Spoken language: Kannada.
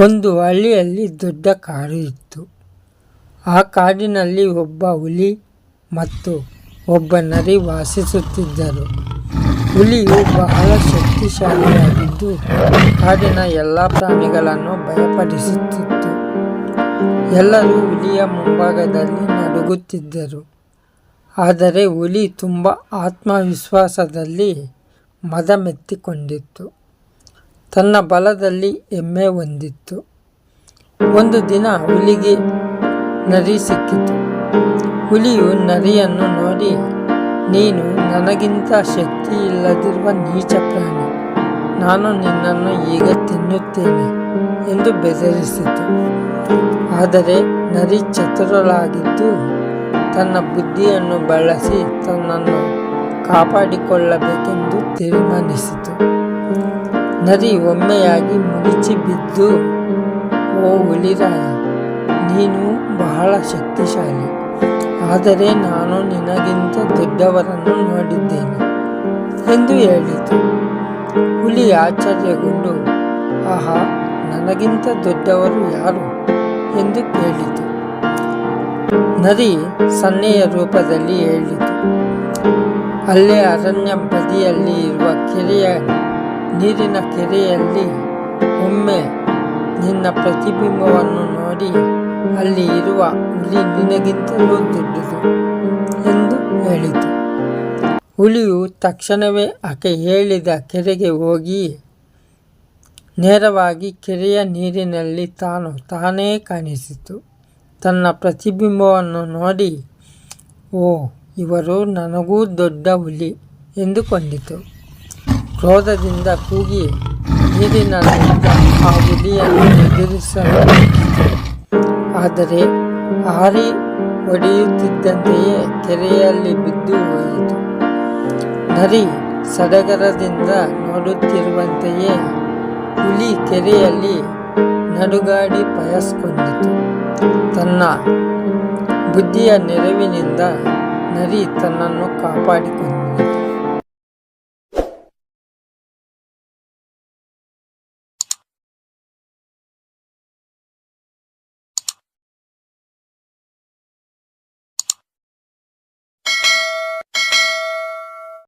ಒಂದು ಹಳ್ಳಿಯಲ್ಲಿ ದೊಡ್ಡ ಕಾಡು ಇತ್ತು. ಆ ಕಾಡಿನಲ್ಲಿ ಒಬ್ಬ ಹುಲಿ ಮತ್ತು ಒಬ್ಬ ನರಿ ವಾಸಿಸುತ್ತಿದ್ದರು. ಹುಲಿಯು ಬಹಳ ಶಕ್ತಿಶಾಲಿಯಾಗಿದ್ದು, ಕಾಡಿನ ಎಲ್ಲ ಪ್ರಾಣಿಗಳನ್ನು ಭಯಪಡಿಸುತ್ತಿತ್ತು. ಎಲ್ಲರೂ ಹುಲಿಯ ಮುಂಭಾಗದಲ್ಲಿ ನಡುಗುತ್ತಿದ್ದರು. ಆದರೆ ಹುಲಿ ತುಂಬ ಆತ್ಮವಿಶ್ವಾಸದಲ್ಲಿ ಮದಮೆತ್ತಿಕೊಂಡಿತ್ತು. ತನ್ನ ಬಲದಲ್ಲಿ ಹೆಮ್ಮೆ ಹೊಂದಿತ್ತು. ಒಂದು ದಿನ ಹುಲಿಗೆ ನರಿ ಸಿಕ್ಕಿತು. ಹುಲಿಯು ನರಿಯನ್ನು ನೋಡಿ, ನೀನು ನನಗಿಂತ ಶಕ್ತಿ ಇಲ್ಲದಿರುವ ನೀಚ ಪ್ರಾಣಿ. ನಾನು ನಿನ್ನನ್ನು ಈಗ ತಿನ್ನುತ್ತೇನೆ ಎಂದು ಬೆದರಿಸಿತು. ಆದರೆ ನರಿ ಚತುರಳಾಗಿದ್ದು, ತನ್ನ ಬುದ್ಧಿಯನ್ನು ಬಳಸಿ ತನ್ನನ್ನು ಕಾಪಾಡಿಕೊಳ್ಳಬೇಕೆಂದು ತೀರ್ಮಾನಿಸಿತು. ನರಿ ಒಮ್ಮೆಯಾಗಿ ಮುಗಿಚಿ ಬಿದ್ದು, ಓ ಹುಲಿರಾಯ ನೀನು ಬಹಳ ಶಕ್ತಿಶಾಲಿ. ಆದರೆ ನಾನು ನಿನಗಿಂತ ದೊಡ್ಡವರನ್ನು ನೋಡಿದ್ದೇನೆ ಎಂದು ಹೇಳಿತು. ಹುಲಿ ಆಶ್ಚರ್ಯಗೊಂಡು, ಆಹಾ, ನನಗಿಂತ ದೊಡ್ಡವರು ಯಾರು? ಎಂದು ಕೇಳಿತು. ನರಿ ಸನ್ನೆಯ ರೂಪದಲ್ಲಿ ಹೇಳಿತು. ಅಲ್ಲೇ ಅರಣ್ಯ ಬದಿಯಲ್ಲಿ ಇರುವ ಕೆರೆಯ ನೀರಿನ ಕೆರೆಯಲ್ಲಿ ಒಮ್ಮೆ ನಿನ್ನ ಪ್ರತಿಬಿಂಬವನ್ನು ನೋಡಿ ಅಲ್ಲಿ ಇರುವ ಹುಲಿ ನಿನಗಿಂತಲೂ ದೊಡ್ಡದು ಎಂದು ಹೇಳಿತು. ಹುಲಿಯು ತಕ್ಷಣವೇ ಆಕೆ ಹೇಳಿದ ಕೆರೆಗೆ ಹೋಗಿ ನೇರವಾಗಿ ಕೆರೆಯ ನೀರಿನಲ್ಲಿ ತಾನು ತಾನೇ ಕಾಣಿಸಿತು. ತನ್ನ ಪ್ರತಿಬಿಂಬವನ್ನು ನೋಡಿ, ಓ, ಇವರು ನನಗೂ ದೊಡ್ಡ ಹುಲಿ ಎಂದುಕೊಂಡಿತು. ಕ್ರೋಧದಿಂದ ಕೂಗಿ ನೀರಿನ ಆ ಹುಲಿಯನ್ನು ಎದುರಿಸಲು ಆದರೆ ಹಾರಿ ಹೊಡೆಯುತ್ತಿದ್ದಂತೆಯೇ ಕೆರೆಯಲ್ಲಿ ಬಿದ್ದು ಹೋಯಿತು. ನರಿ ಸಡಗರದಿಂದ ನೋಡುತ್ತಿರುವಂತೆಯೇ ಹುಲಿ ಕೆರೆಯಲ್ಲಿ ನಡುಗಾಡಿ ಪಯಸ್ಕೊಂಡಿತು. ತನ್ನ ಬುದ್ಧಿಯ ನೆರವಿನಿಂದ ನರಿ ತನ್ನನ್ನು ಕಾಪಾಡಿಕೊಂಡಿತು